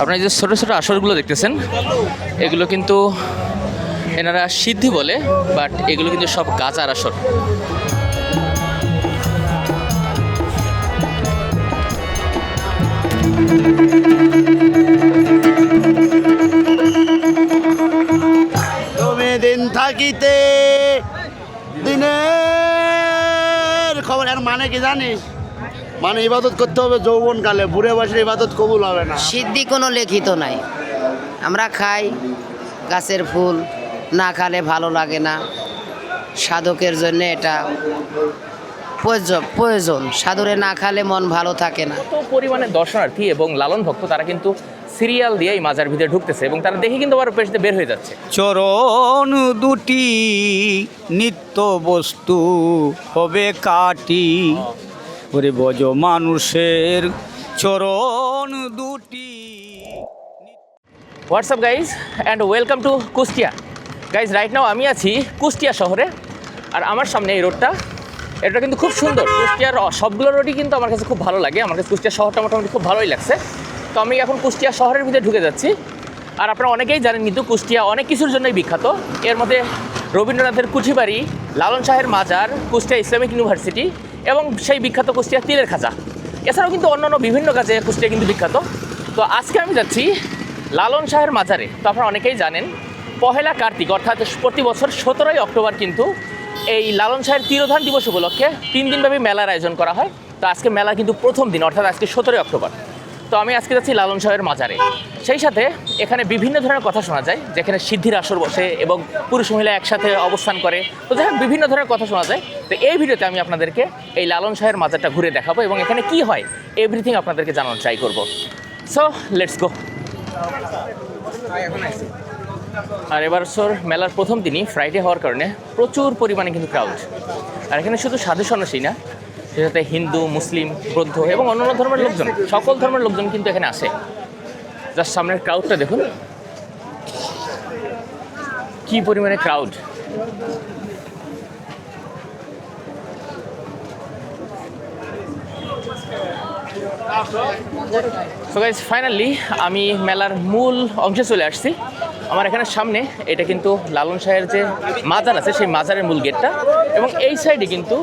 আপনারা যে ছোটো ছোটো আসরগুলো দেখতেছেন, এগুলো কিন্তু এনারা সিদ্ধি বলে বাট এগুলো কিন্তু সব গাজার আসর। দিন থাকিতে দিনের খবর আর মানে কি জানিস? মানে ইবাদত করতে হবে যৌবন কালে বুড়ে বয়সে ইবাদত কবুল হবে না। সিদ্ধি কোনো লিখিত নাই। আমরা খাই গাছের ফুল না খালে ভালো লাগে না। সাধকের জন্য এটা প্রয়োজন প্রয়োজন। সাধুরে না খালে মন ভালো থাকে না। তো পরিমাণে দর্শনার্থী এবং লালন ভক্ত তারা কিন্তু সিরিয়াল দিয়ে এই মাজার ভিতরে ঢুকতেছে এবং তারা দেখে কিন্তু আবার পেছতে বের হয়ে যাচ্ছে। চরণ দুটি নিত্য বস্তু হবে কাটি ওরে বজ মানুষের চরণ দুটি। What's up guys and welcome to Kushtia guys right now আমি আছি কুষ্টিয়া শহরে, আর আমার সামনে এই রোডটা এটা কিন্তু খুব সুন্দর। কুষ্টিয়ার সবগুলো রোডই কিন্তু আমার কাছে খুব ভালো লাগে। আমার কাছে কুষ্টিয়া শহরটা মোটামুটি খুব ভালোই লাগছে। তো আমি এখন কুষ্টিয়া শহরের ভিতরে ঢুকে যাচ্ছি। আর আপনারা অনেকেই জানেন কিন্তু কুষ্টিয়া অনেক কিছুর জন্যই বিখ্যাত। এর মধ্যে রবীন্দ্রনাথের কুঠিবাড়ি লালন শাহের মাজার, কুষ্টিয়া ইসলামিক ইউনিভার্সিটি এবং সেই বিখ্যাত কুষ্টিয়া তিলের খাঁচা এছাড়াও কিন্তু অন্যান্য বিভিন্ন কাজে কুষ্টিয়া কিন্তু বিখ্যাত। তো আজকে আমি যাচ্ছি লালন শাহের মাজারে। তো আপনারা অনেকেই জানেন, পহেলা কার্তিক, অর্থাৎ প্রতি বছর সতেরোই অক্টোবর কিন্তু এই লালন শাহের তিরোধান দিবস উপলক্ষে তিন দিনব্যাপী মেলার আয়োজন করা হয়। তো আজকে মেলা কিন্তু প্রথম দিন, অর্থাৎ আজকে সতেরোই অক্টোবর। তো আমি আজকে যাচ্ছি লালন শাহের মাজারে। সেই সাথে এখানে বিভিন্ন ধরনের কথা শোনা যায়, যেখানে সিদ্ধির আসর বসে এবং পুরুষ মহিলা একসাথে অবস্থান করে। তো যাই বিভিন্ন ধরনের কথা শোনা যায়। তো এই ভিডিওতে আমি আপনাদেরকে এই লালন শাহের মাজারটা ঘুরে দেখাবো এবং এখানে কি হয় এভরিথিং আপনাদেরকে জানানোর ট্রাই করব। সো লেটস গো আর এবার সর মেলার প্রথম দিনই ফ্রাইডে হওয়ার কারণে প্রচুর পরিমাণে কিন্তু ক্রাউড আর এখানে শুধু সাধু সন্ন্যাসী না সাথে হিন্দু, মুসলিম, বৌদ্ধ এবং অন্যান্য ধর্মের লোকজন, সকল ধর্মের লোকজন কিন্তু এখানে আসে। যার সামনের ক্রাউডটা দেখুন। কি পরিমাণে ক্রাউড সো গাইজ ফাইনালি আমি মেলার মূল অংশে চলে আসছি। আমার এখানে সামনে এটা কিন্তু লালন শাহের যে মাজার আছে, সেই মাজারের মূল গেটটা। এবং এই সাইডে কিন্তু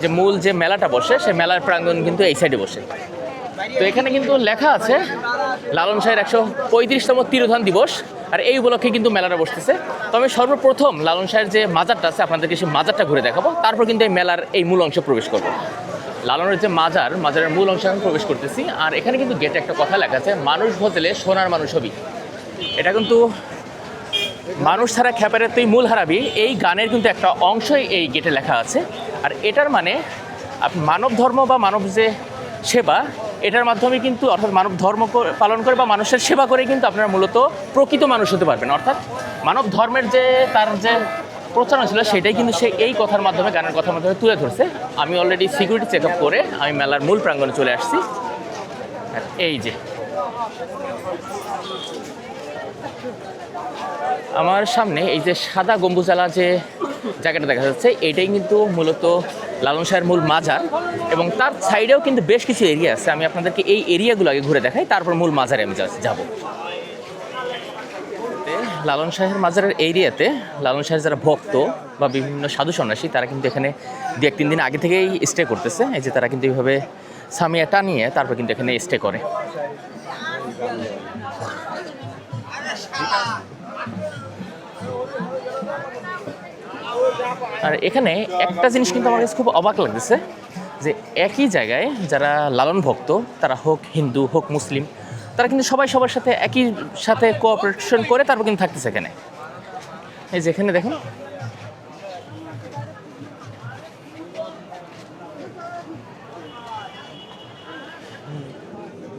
যে মূল যে মেলাটা বসে সে মেলার প্রাঙ্গণ কিন্তু এই সাইডে বসে। তো এখানে কিন্তু লেখা আছে, লালন শাহের একশো পঁয়ত্রিশতম তিরোধান দিবস, আর এই উপলক্ষে কিন্তু মেলাটা বসতেছে। তো আমি সর্বপ্রথম লালন শাহের যে মাজারটা আছে, আপনাদেরকে সেই মাজারটা ঘুরে দেখাবো। তারপর কিন্তু এই মেলার এই মূল অংশে প্রবেশ করব। লালনের যে মাজার, মাজারের মূল অংশে আমি প্রবেশ করতেছি, আর এখানে কিন্তু গেটে একটা কথা লেখা আছে, মানুষ বদলে সোনার মানুষ হবি। এটা কিন্তু মানুষ ছাড়া খ্যাপারে তুই মূল হারাবি এই গানের কিন্তু একটা অংশই এই গেটে লেখা আছে। আর এটার মানে মানব ধর্ম বা মানব যে সেবা, এটার মাধ্যমে কিন্তু অর্থাৎ মানব ধর্ম পালন করে বা মানুষের সেবা করে কিন্তু আপনারা মূলত প্রকৃত মানুষ হতে পারবেন। অর্থাৎ মানব ধর্মের যে তার যে প্রচারণা ছিল, সেটাই কিন্তু সে এই কথার মাধ্যমে, গানের কথার মাধ্যমে তুলে ধরছে। আমি অলরেডি সিকিউরিটি চেক আপ করে আমি মেলার মূল প্রাঙ্গণে চলে আসছি। এই যে। আমার সামনে এই যে সাদা গম্বুজালা যে জায়গাটা দেখা যাচ্ছে, এটাই কিন্তু মূলত লালন শাহের মূল মাজার এবং তার সাইডেও কিন্তু বেশ কিছু এরিয়া আছে। আমি আপনাদেরকে এই এরিয়াগুলো আগে ঘুরে দেখাই, তারপর মূল মাজারে আমি যাব। লালন শাহের মাজারের এরিয়াতে লালন শাহের যারা ভক্ত বা বিভিন্ন সাধু সন্ন্যাসী, তারা কিন্তু এখানে দু এক তিন দিন আগে থেকেই স্টে করতেছে। এই যে তারা কিন্তু এইভাবে সামিয়া টানিয়ে তারপর কিন্তু এখানে স্টে করে। আর এখানে একটা জিনিস কিন্তু আমার কাছে খুব অবাক লাগতেছে, যে একই জায়গায় যারা লালন ভক্ত তারা হোক হিন্দু, হোক মুসলিম, তারা কিন্তু সবাই সবার সাথে একই সাথে কোঅপারেশন করে, তারপর কিন্তু থাকতেছে এখানে। এই যে এখানে দেখুন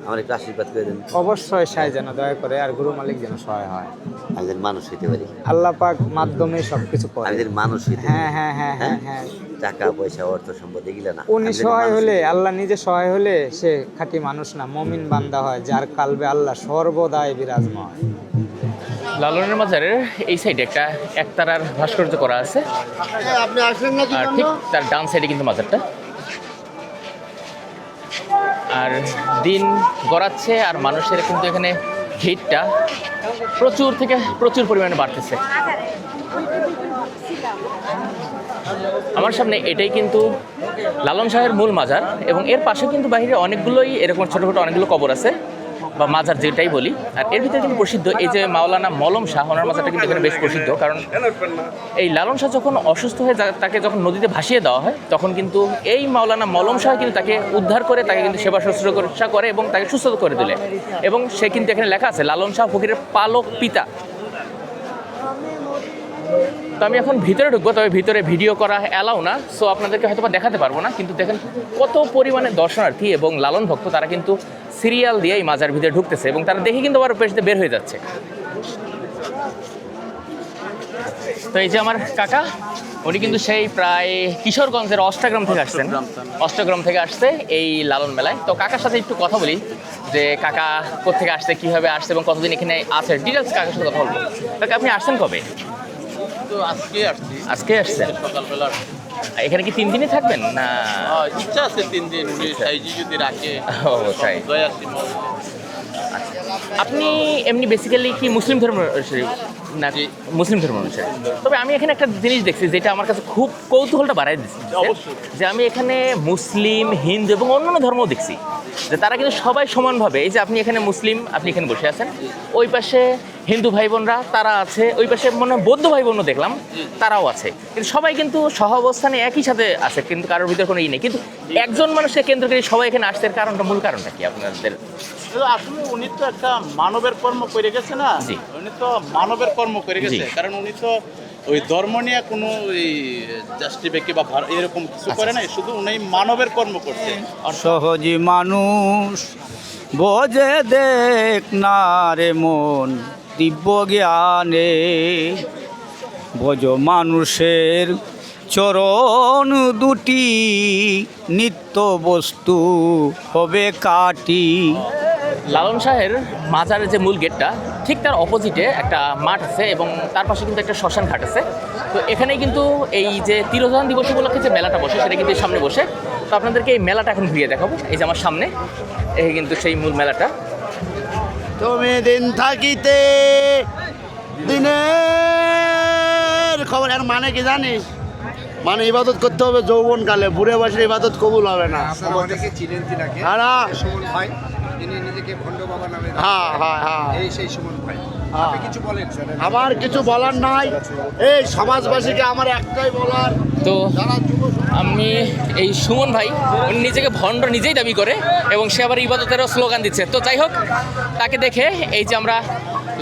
আমার একটু আশীর্বাদ করে দেন। অবশ্যই সায় যেন দয়া করে আর গুরু মালিক যেন সহায় হয়। আমি যেন মানুষ হইতে পারি। আল্লাহ পাক মাধ্যমে সবকিছু করে। আমি যেন মানুষ হইতে হ্যাঁ হ্যাঁ হ্যাঁ হ্যাঁ হ্যাঁ? টাকা পয়সা অর্থ সম্পদ এগুলো না। উনি সহায় হলে আল্লাহ নিজে সহায় হলে সে খাঁটি মানুষ না মমিন বান্দা হয় যার কালবে আল্লাহ সর্বদাই বিরাজমান। লালনের মাজারের এই সাইডে একটা একতারার ভাস্কর্য করা আছে। আপনি আসলেন না আর ঠিক তার ডান সাইডে কিন্তু মাজারটা। আর দিন গড়াচ্ছে আর মানুষের কিন্তু এখানে ভিড়টা প্রচুর থেকে প্রচুর পরিমাণে বাড়তেছে। আমার সামনে এটাই কিন্তু লালন শাহের মূল মাজার এবং এর পাশে কিন্তু বাহিরে অনেকগুলোই এরকম ছোটো ছোটো অনেকগুলো কবর আছে। বা মাজার যেটাই বলি, আর এর ভিতরে কিন্তু প্রসিদ্ধ এই যে মাওলানা মলম শাহ, ওনার মাজারটা কিন্তু এখানে বেশ প্রসিদ্ধ। কারণ এই লালন শাহ যখন অসুস্থ হয়ে তাকে যখন নদীতে ভাসিয়ে দেওয়া হয়, তখন কিন্তু এই মাওলানা মলম শাহ কিন্তু তাকে উদ্ধার করে তাকে কিন্তু সেবা শুশ্রূষা করে এবং তাকে সুস্থ করে দিলে। এবং সে কিন্তু এখানে লেখা আছে, লালন শাহ ফকিরের পালক পিতা। তো আমি এখন ভিতরে ঢুকবো, তবে ভিতরে ভিডিও করা অ্যালাউ না। সো আপনাদেরকে হয়তো দেখাতে পারব না, কিন্তু দেখেন কত পরিমাণে দর্শনার্থী এবং লালন ভক্ত তারা কিন্তু সিরিয়াল দিয়ে এই মাজার ভিতরে ঢুকতেছে এবং তারা দেখে কিন্তু আবার পেশতে বের হয়ে যাচ্ছে। তো এই যে আমার কাকা উনি কিন্তু সেই প্রায় কিশোরগঞ্জের অষ্টাগ্রাম থেকে আসছেন। অষ্টগ্রাম থেকে। আসছে এই লালন মেলায়। তো কাকার সাথে একটু কথা বলি যে কাকা কোথেকে আসছে কীভাবে আসছে এবং কতদিন এখানে আছে? ডিটেলস কাকার সাথে কথা বলব। কাকা আপনি আসছেন কবে? তো আজকে আসছি। আজকে আসছেন? সকালবেলা এখানে কি তিন দিনই থাকবেন? না? ইচ্ছা আছে তিন দিন সাইজি যদি রাখে ও তাই। আপনি এমনি বেসিক্যালি কি মুসলিম ধর্ম মুসলিম ধর্ম অনুসারী তবে আমি এখানে একটা জিনিস দেখছি যেটা আমার কাছে খুব কৌতূহলটা বাড়াই দিচ্ছে। অবশ্যই। যে আমি এখানে মুসলিম হিন্দু এবং অন্যান্য ধর্ম দেখছি। যে তারা কিন্তু সবাই সমানভাবে এই যে আপনি এখানে মুসলিম আপনি এখানে বসে আছেন। ওই পাশে হিন্দু ভাই বোনরা তারা আছে। ওই পাশে মনে হয় বৌদ্ধ ভাই বোনও দেখলাম তারাও আছে। কিন্তু সবাই কিন্তু সহ অবস্থানে একই সাথে আছে কিন্তু কারোর ভিতরে কোনো ই নেই। কিন্তু একজন মানুষকে কেন্দ্র করে সবাই এখানে এর কারণটা মূল কারণটা কি আপনাদের? আসলে উনি তো একটা মানবের কর্ম করে গেছে না। উনি তো মানবের কর্ম করে গেছে। কারণ উনি তো ওই ধর্ম নিয়ে কোনো ওই জাস্টি ব্যক্তি বা এরকম কিছু করে নাই শুধু উনি মানবের কর্ম করছে। সহজি মানুষ বোঝে দেখ না রে মন দিব্য জ্ঞানে। বোঝ মানুষের চরণ দুটি নিত্য বস্তু হবে কাটি লালন শাহের মাজারের যে মূল গেটটা ঠিক তার অপোজিটে একটা মাঠ আছে এবং তার পাশে কিন্তু একটা শ্মশান ঘাট আছে। তো এখানে কিন্তু এই যে তিরোধান দিবস উপলক্ষে যে মেলাটা বসে সেটা কিন্তু সামনে বসে। তো আপনাদেরকে এই মেলাটা এখন ঘুরিয়ে দেখাবো। এই যে আমার সামনে এই কিন্তু সেই মূল মেলাটা। তুমি দিন থাকিতে দিনের খবর এর মানে কি জানিস মানে ইবাদত করতে হবে যৌবন কালে বুড়ে বয়সে ইবাদত কবুল হবে না। চিনেন ভাই। তিনি নিজেকে ভণ্ড বাবা নামে হ্যাঁ হ্যাঁ হ্যাঁ। এই সেই সুমন ভাই। হ্যাঁ। কিছু বলেন আমার কিছু বলার নাই। এই সমাজবাসীকে আমার একটাই বলার তো আমি এই সুমন ভাই উনি নিজেকে ভণ্ড নিজেই দাবি করে এবং সে আবার ইবাদতেরও স্লোগান দিচ্ছে। তো যাই হোক তাকে দেখে এই যে আমরা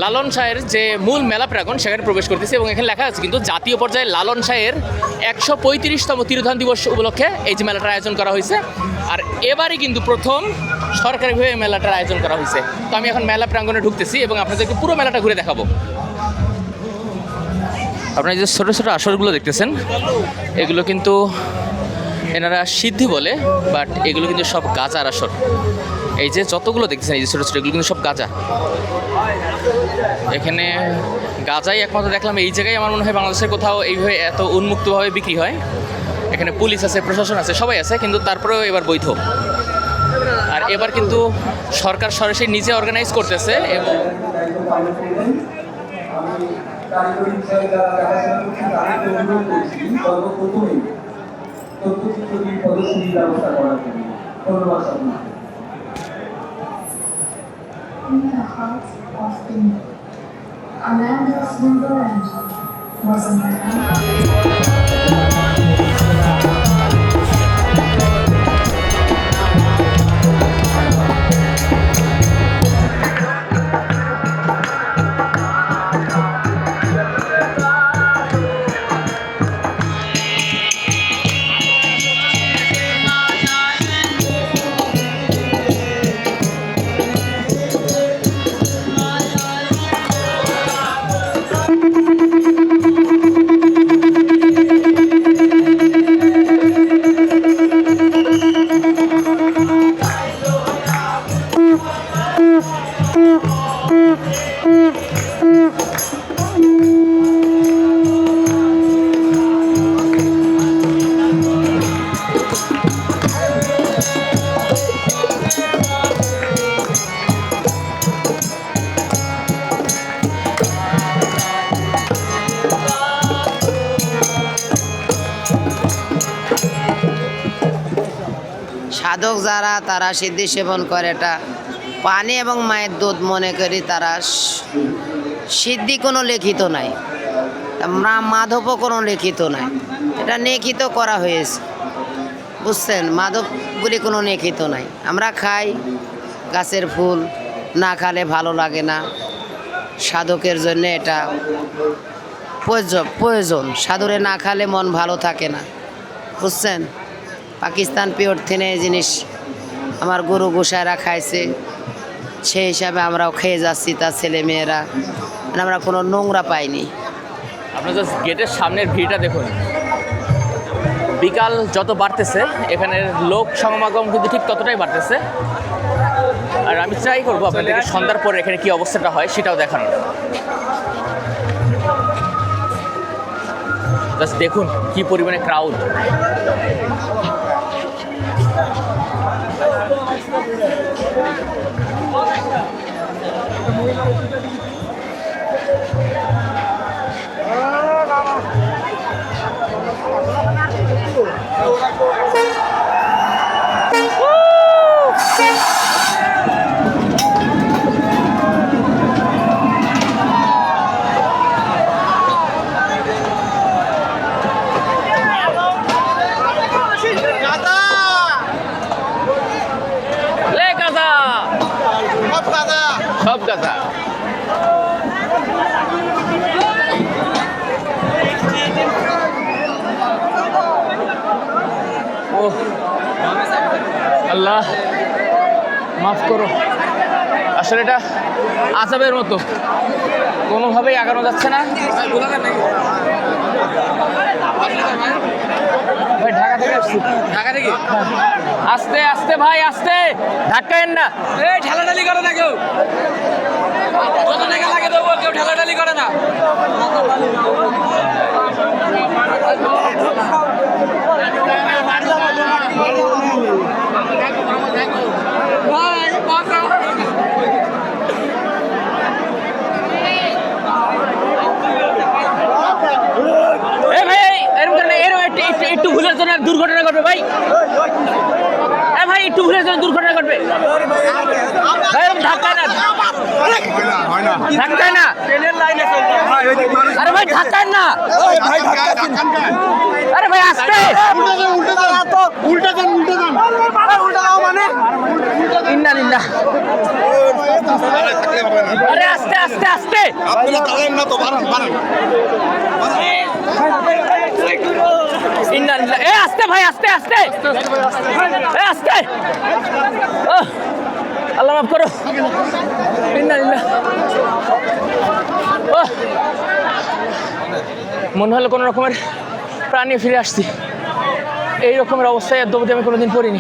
লালন শাহের যে মূল মেলা প্রাঙ্গণ সেখানে প্রবেশ করতেছি এবং এখানে লেখা আছে কিন্তু জাতীয় পর্যায়ে লালন শাহের একশো পঁয়ত্রিশতম তিরোধান দিবস উপলক্ষে এই যে মেলাটার আয়োজন করা হয়েছে। আর এবারই কিন্তু প্রথম সরকারিভাবে মেলাটার আয়োজন করা হয়েছে। তো আমি এখন মেলা প্রাঙ্গণে ঢুকতেছি এবং আপনাদেরকে পুরো মেলাটা ঘুরে দেখাবো। আপনারা যে ছোটো ছোটো আসরগুলো দেখতেছেন, এগুলো কিন্তু এনারা সিদ্ধি বলে বাট এগুলো কিন্তু সব গাজার আসর। এই যে যতগুলো দেখতেছেন, এই যে ছোটো ছোটো, এগুলো কিন্তু সব গাজা। এখানে গাজাই একমাত্র দেখলাম, এই জায়গায় আমার মনে হয় বাংলাদেশের কোথাও এইভাবে এত উন্মুক্তভাবে বিক্রি হয়। এখানে পুলিশ আছে, প্রশাসন আছে, সবাই আছে, কিন্তু তারপরেও এবার বৈধ। এবার কিন্তু সরকার সরাসরি নিজে অর্গানাইজ করতেছে এবং কারিগরি বিষয়ে যারা দেখাশোনা করছেন সাধক যারা, তারা সিদ্ধি সেবন করে। এটা পানি এবং মায়ের দুধ মনে করি তারা সিদ্ধি কোনো লিখিত নাই। মাধবও কোনো লিখিত নাই। এটা লিখিত করা হয়েছে। বুঝছেন? মাধব বলে কোনো লিখিত নাই। আমরা খাই গাছের ফুল, না খালে ভালো লাগে না। সাধকের জন্য এটা প্রয়োজন প্রয়োজন। সাধুরে না খালে মন ভালো থাকে না। বুঝছেন? পাকিস্তান পিওর থেনে এই জিনিস আমার গরু গোসাইরা খাইছে। সেই হিসাবে আমরাও খেয়ে যাচ্ছি তার ছেলে মেয়েরা। মানে আমরা কোনো নোংরা পাইনি। আপনার জাস্ট গেটের সামনের ভিড়টা দেখুন। বিকাল যত বাড়তেছে এখানের লোক সমাগম কিন্তু ঠিক ততটাই বাড়তেছে। আর আমি ট্রাই করব আপনাদেরকে সন্ধ্যার পরে এখানে কি অবস্থাটা হয় সেটাও দেখানোর। জাস্ট দেখুন কি পরিমাণে ক্রাউড লে আল্লাহ মাফ করো। আসলে এটা আজাবের মতো। কোনোভাবেই আগানো যাচ্ছে না। ঢাকা থেকে আস্তে আস্তে ভাই আস্তে। ধাক্কায়েন না। এই ঢালি করে না কেউ। যত টাকা লাগে দেবো কেউ ঠেলাঠালি করে না এ ভাই এই, এরকম করে না, এরকম একটু একটু একটু ভুলের জন্য দুর্ঘটনা ঘটবে ভাই। এ ভাই একটু ভুলের জন্য দুর্ঘটনা ঘটবে। ধাক্কা না। ধাক্কায় আরে ভাই, ধাক্কায় না। আরে ভাই, আসতে। লিল্লাহ। আরে আস্তে আস্তে আস্তে। লিল্লাহ। এ, আস্তে ভাই, আস্তে আস্তে। এ, আস্তে। আল্লাহ মাফ করো। মনে হলো কোনো রকমের প্রাণী ফিরে আসছি। এই রকমের অবস্থায় আমি কোনোদিন পড়িনি।